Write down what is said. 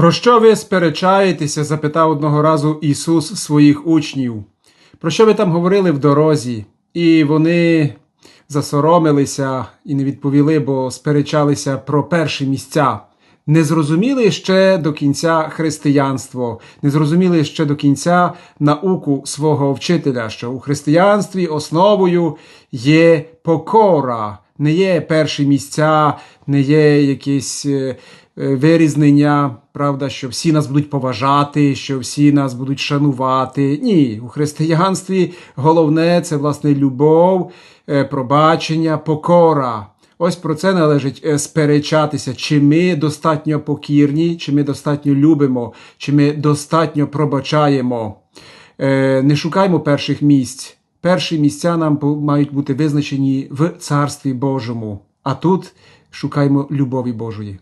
Про що ви сперечаєтеся? запитав одного разу Ісус своїх учнів. Про що ви там говорили в дорозі? І вони засоромилися і не відповіли, бо сперечалися про перші місця. Не зрозуміли ще до кінця християнство, не зрозуміли ще до кінця науку свого вчителя, що у християнстві основою є покора, не є перші місця, не є якісь е, е, вирізнення, правда, що всі нас будуть поважати, що всі нас будуть шанувати. Ні, у християнстві головне це власне любов, е, пробачення, покора. Ось про це належить сперечатися, чи ми достатньо покірні, чи ми достатньо любимо, чи ми достатньо пробачаємо. Не шукаймо перших місць. Перші місця нам мають бути визначені в Царстві Божому. А тут шукаймо любові Божої.